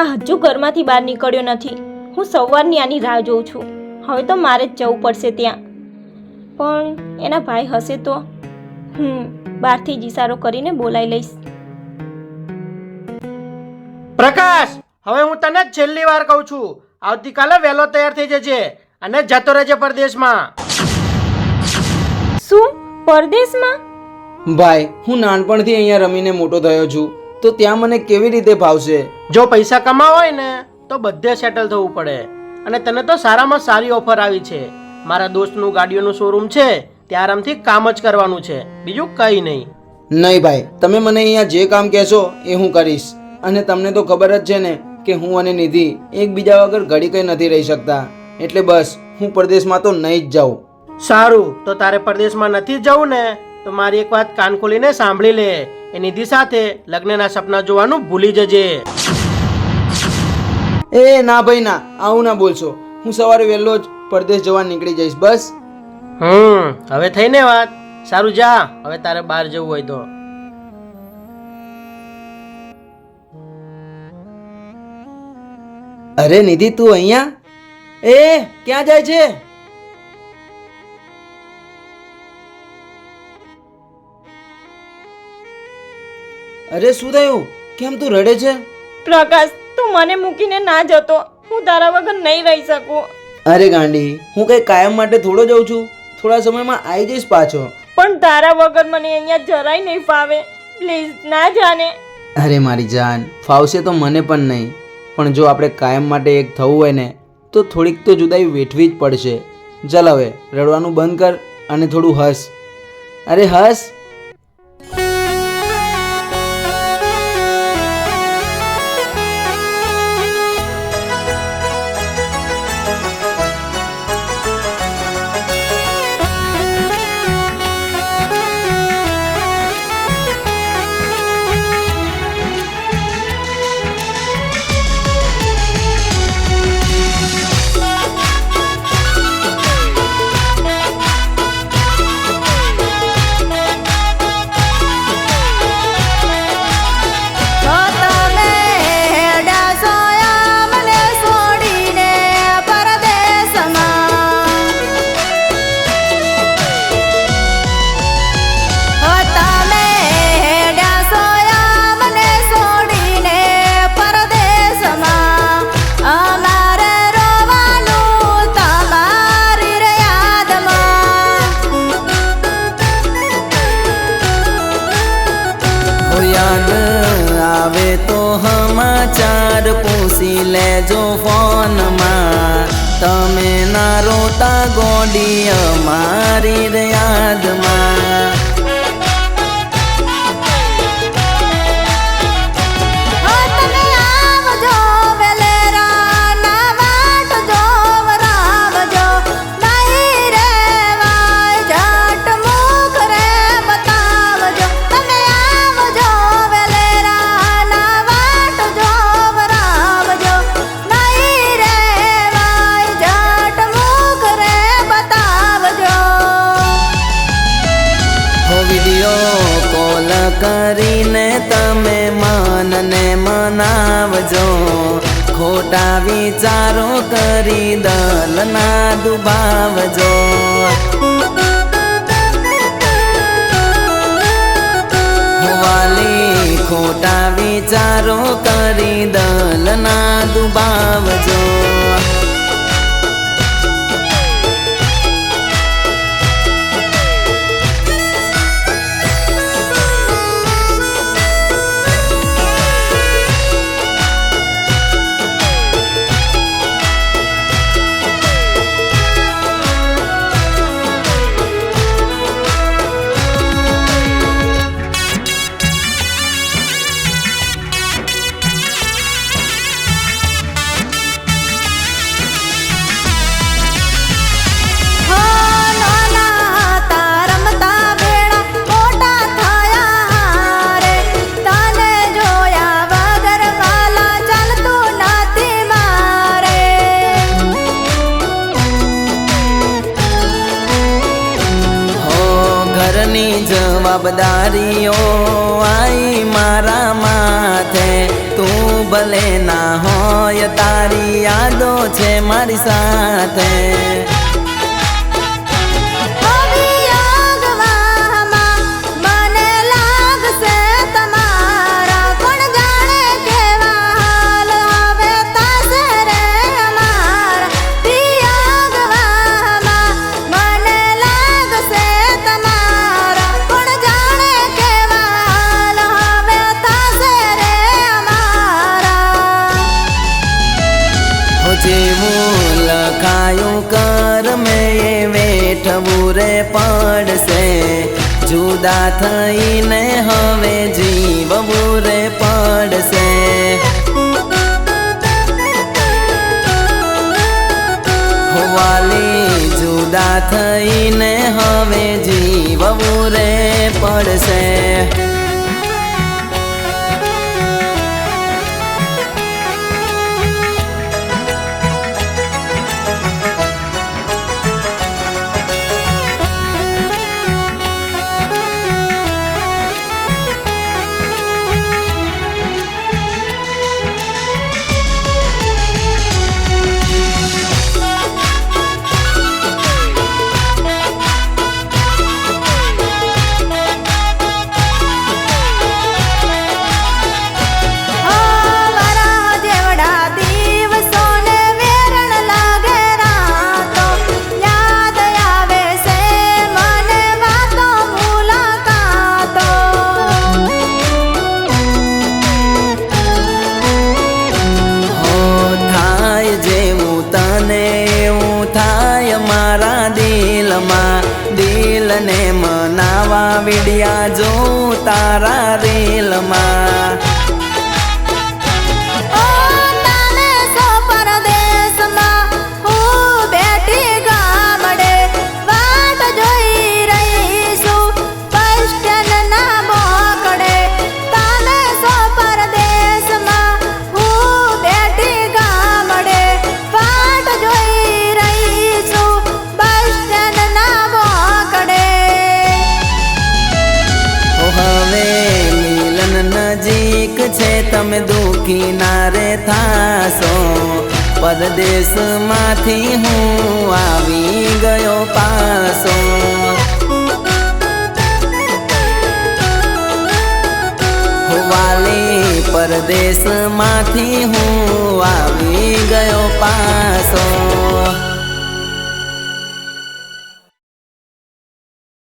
આ હજુ ઘરમાંથી બહાર નીકળ્યો નથી હું સવારની આની રાહ જોઉં છું. હવે તો મારે જ જવું પડશે ત્યાં. પણ એના ભાઈ હશે તો? હું બહારથી જ ઈશારો કરીને બોલાવી લઈશ. પ્રકાશ હવે હું તને જ છેલ્લી વાર કહું છું આવતીકાલે વહેલો તૈયાર થઈ જજે અને જતો રહેજે પરદેશમાં. શું? પરદેશમાં? ભાઈ હું નાનપણથી અહીંયા રમીને મોટો થયો છું તો ત્યાં મને કેવી રીતે ફાવશે જો પૈસા કમાવા હોય ને તો બધે સેટલ થવું પડે. અને તને તો સારામાં સારી ઓફર આવી છે. મારા દોસ્તનું ગાડીઓનું શોરૂમ છે ત્યાં આરામથી કામ જ કરવાનું છે. બીજું કંઈ નહીં. નહીં ભાઈ તમે મને અહીંયા જે કામ કહેશો એ હું કરીશ. અને તમને તો ખબર જ છે ને કે હું અને નિધિ એકબીજા વગર ઘડી કંઈ નથી રહી શકતા. એટલે બસ હું પરદેશમાં તો નહીં જ જાઉં. સારું તો તારે પરદેશમાં નથી જવું ને તો મારી એક વાત કાન ખોલીને સાંભળી લે. એ નિધિ સાથે લગ્નના સપના જોવાનું ભૂલી જજે. એ ના ભાઈ ના આવું ના બોલશો. હું સવારે વહેલો જ પરદેશ જવા નીકળી જઈશ બસ. હમ હવે થઈ ને વાત? સારું જા. હવે તારે બહાર જવું હોય તો. અરે નિધિ તું અહીંયા? એ ક્યાં જાય છે? અરે શું થયું? કેમ તું રડે છે? પ્રકાશ તું મને મૂકીને ના જતો હું તારા વગર નહીં રહી શકું. અરે ગાંડી હું કઈ કાયમ માટે થોડો જઉં છું. થોડા સમયમાં આવી જઈશ પાછો. પણ તારા વગર મને અહીંયા જરાય નહીં ફાવે. પ્લીઝ ના જાને. અરે મારી જાન ફાવશે તો મને પણ નહીં. પણ જો આપણે કાયમ માટે એક થવું હોય ને તો થોડીક તો જુદાઈ વેઠવી જ પડશે. ચાલ હવે રડવાનું બંધ કર અને થોડું હસ. અરે હસ! સમાચાર પૂછી લેજો ફોનમાં. તમે ના રોતા ગોડી અમારી યાદમાં. મનાવજો ખોટા વિચારો કરી દલ ના દુભાવજો. વાલી ખોટા વિચારો કરી દલ ના દુભાવજો. ઘરની જવાબદારીઓ આઈ મારા માથે. તું ભલે ના હોય તારી યાદો છે મારી સાથે. પડશે. જુદા થઈને હવે જીવવું રે પડશે. વાલી જુદા થઈને હવે જીવવું રે પડશે. દિલને મનાવા વિડિયા જો તારા રેલમાં દુખી થાશો. પરદેશમાંથી હું આવી ગયો પાસો વાલી પરદેશમાંથી હું આવી ગયો પાસો